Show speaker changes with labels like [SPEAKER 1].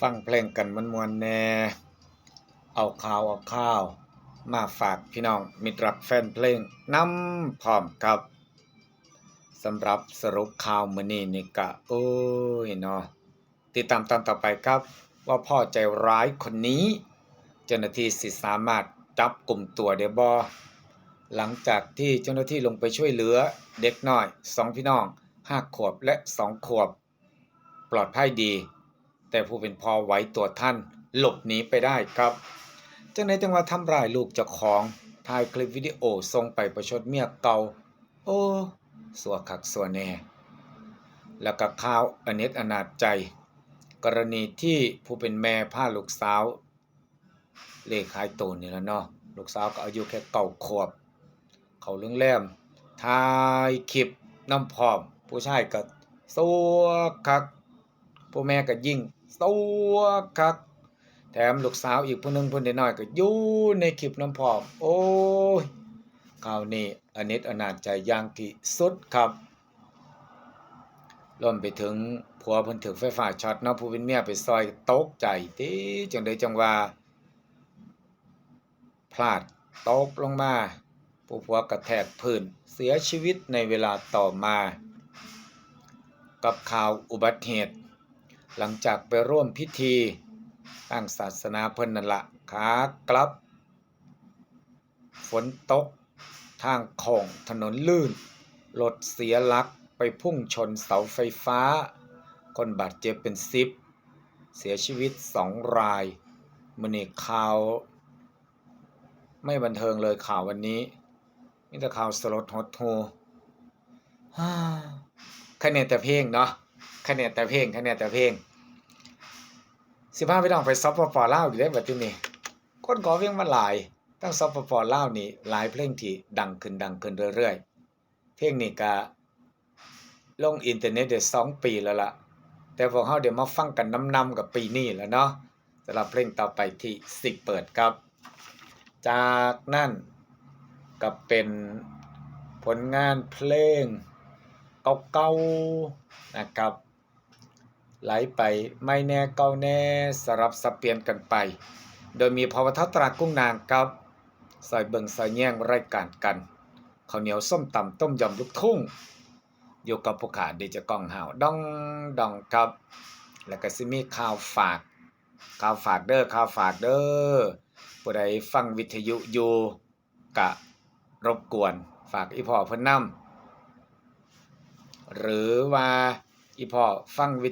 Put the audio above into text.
[SPEAKER 1] ฟังเพลงกันมันมวนแน่เอาข่าวเอาข้าว มาฝากพี่น้องมิตรรักแฟนเพลงน้ำพร้อมครับสำหรับสรุปข่าวมือนี้นี่ก็โอ้ยเนาะติดตามตอนต่อไปครับ ว่าพ่อใจร้ายคนนี้เจ้าหน้าที่สิสามารถจับกลุ่มตัวได้บ่หลังจากที่เจ้าหน้าที่ลงไปช่วยเหลือเด็กน้อยสองพี่น้องห้าขวบและสองขวบ ปลอดภัยดี แต่ผู้เป็นพ่อไหวตัวท่าน หลบหนีไปได้ครับจังไหนจังหว่าทำร้ายลูกเจ้าของถ่ายคลิปวิดีโอส่งไปประชดเมียเก่า โอ้สัวคักสัวแน่ แล้วก็ข่าวอเนจอนาจใจ กรณีที่ผู้เป็นแม่พาลูกสาว เลขายโตนี่แล้วเนาะลูกสาวก็อายุแค่เก้าขวบ เขาเรื่องแรมถ่ายคลิปน้ำพร้อม ผู้ชายก็สัวคัก ผู้แม่ก็ยิ่งสัวคักแถมลูกสาวอีกผู้หนึงผู้น้อยก็อยู่ในคลิปน้ำพอมโอ้ยคราวนี้อนิจอนาจใจอย่างที่สุดครับรวมไปถึงผัวเพิ่นถูกไฟฟ้าช็อตเนาะผู้เป็นเมียไปซอยตกใจติจังไดจังว่า พลาดตกลงมา ผู้ผัวกระแทกพื้นเสียชีวิตในเวลาต่อมา กับข่าวอุบัติเหตุ หลังจากไปร่วมพิธีตั้งศาสนาเพิ่นนั่นละขากลับ ฝนตก ทางโค้งถนนลื่นรถเสียหลักไปพุ่งชนเสาไฟฟ้า คนบาดเจ็บเป็นสิบ เสียชีวิตสองรายมือนี้ข่าว ไม่บันเทิงเลยข่าววันนี้มีแต่ข่าวสลดหดหูคะแนนแต่เพลงเนาะ คะแนนแต่เพลงคะแนนแต่เพลงสิพาพี่น้องไปซอฟปปล่าวอยู่ได้บัดทีนี้คนขอเพลงมาหลายตั้งซอฟปปล่าวนี่หลายเพลงที่ดังขึ้นดังขึ้นเรื่อยๆ เพลงนี้ก็ลงอินเทอร์เน็ตได้สองปีแล้วล่ะ แต่พวกเขาเดี๋ยวมาฟังกันน้ำๆกับปีนี้แล้วเนาะสำหรับเพลงต่อไปที่สิเปิดครับ จากนั่นก็เป็นผลงานเพลงเก่าๆนะครับ ไหลไปไม่แน่เก่าแน่สลับสับเปลี่ยนกันไป โดยมีภาวทัตรากุ้งนางครับซอยเบิงซอยแย่งรายการกันข้าวเหนียวส้มตำต้มยำลูกทุ่ง อยู่กับผู้ขาดีจะกองหาวดองดองครับ แล้วก็สิมีข่าวฝาก ข่าวฝากเด้อข่าวฝากเด้อผู้ใดฟังวิทยุอยู่กะรบกวนฝากอีพ่อเพิ่นนำหรือว่าอีพ่อฟังวิ